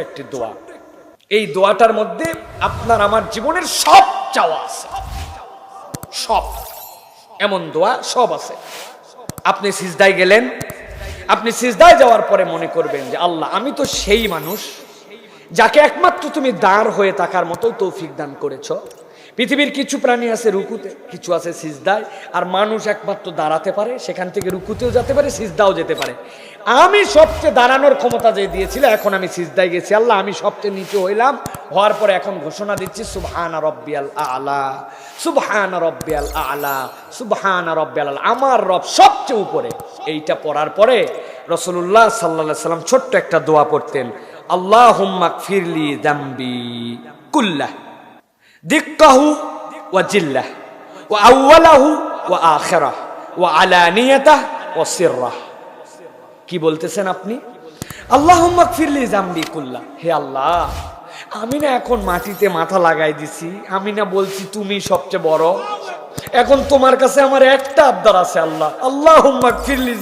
একটি দোয়া। এই দোয়াটার মধ্যে আপনার আমার জীবনের সব চাওয়া আছে। সব। এমন দোয়া সব আছে। আপনি সিজদায় গেলেন। আপনি সিজদায় যাওয়ার পরে মনে করবেন যে, আল্লাহ, আমি তো সেই মানুষ। যাকে একমাত্র তুমি দাঁড় হয়ে থাকার মতো তৌফিক দান করেছ। পৃথিবীর কিছু প্রাণী আছে রুকুতে, কিছু আছে সিজদায়, আর মানুষ একমাত্র দাঁড়াতে পারে, সেখান থেকে রুকুতেও যেতে পারে, সিজদাও যেতে পারে। আমি সবচেয়ে দাঁড়ানোর ক্ষমতা যে দিয়েছিল, এখন আমি সিজদায় গেছি। আল্লাহ, আমি সবচেয়ে নিচে হইলাম। হওয়ার পরে এখন ঘোষণা দিচ্ছি, সুবহানা রব্বিয়াল আলা, সুবহানা রব্বিয়াল আলা, সুবহানা রব্বিয়াল আলা। আমার রব সবচেয়ে উপরে। এইটা পড়ার পরে রসুল্লাহ সাল্লাহ সাল্লাম ছোট্ট একটা দোয়া পড়তেন। ফিরলি কুল্লাহ ওয়া আলানিয়াতাহ ওয়া সিররাহ। কি বলতেছেন আপনি? আল্লাহ ফিরলি হে আল্লাহ, আমি না এখন মাটিতে মাথা লাগাই দিছি, আমি না বলছি তুমি সবচেয়ে বড়। এখন তোমার কাছে আমার একটা আবদার আছে আল্লাহ আল্লাহ ফিরলি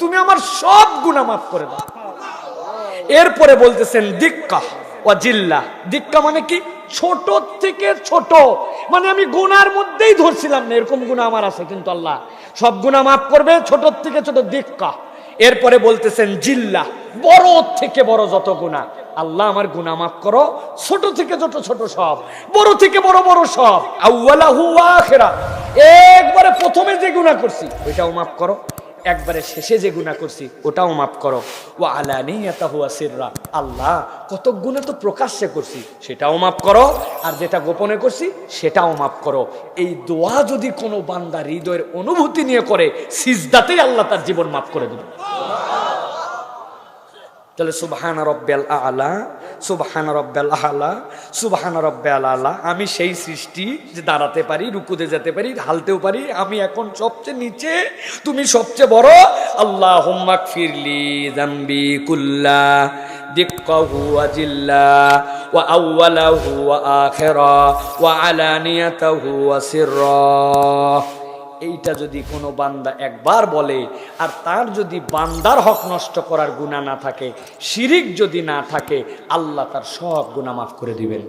তুমি আমার সব গুনাহ মাফ করে দাও। এরপরে বলতেছেন দিক্কা ও জিল্লা। দিক্কা মানে কি? ছোট থেকে ছোট। মানে আমি গুনার মধ্যেই ধরছিলাম না, এরকম গুণা আমার আছে কিন্তু আল্লাহ। সব গুণা মাফ করবে, ছোট থেকে ছোট, দিক্কা। এরপরে বলতেছেন জিল্লা, বড় থেকে বড় যত গুণা আল্লাহ আমার গুণা মাফ করো, ছোট থেকে ছোট ছোট সব, বড় থেকে বড় বড় সব। আউ্লাহু একবারে প্রথমে যে গুণা করছি, ওইটাও মাফ করো। একবারে শেষে যে গুণা করছি, ওটাও মাফ করো। ও আলানিয়াতা হুয়া সিররা। আল্লাহ, কত গুণে তো প্রকাশ্যে করছি, সেটাও মাফ করো। আর যেটা গোপনে করছি, সেটাও মাফ করো। এই দোয়া যদি কোনো বান্দা হৃদয়ের অনুভূতি নিয়ে করে, সিজদাতেই আল্লাহ তার জীবন মাফ করে দেবে। তাহলে সুবহান রব্বাল আলা, সুবহান রব্বাল আলা, সুবহান রব্বাল আলা। আমি সেই সৃষ্টি যে দাঁড়াতে পারি, রুকুতে যেতে পারি হালতেও পারি। আমি এখন সবচেয়ে নিচে, তুমি সবচেয়ে বড়। আল্লাহ হোম্মাক ফিরলি জাম্বি কুল্লা দিক্কাহু ওয়া জিল্লা, ওয়া আউওয়ালাহু ওয়া এইটা যদি কোনো বান্দা একবার বলে, আর তার যদি বান্দার হক নষ্ট করার গুণা না থাকে, শিরিক যদি না থাকে, আল্লাহ তার সব গুণা মাফ করে দিবেন।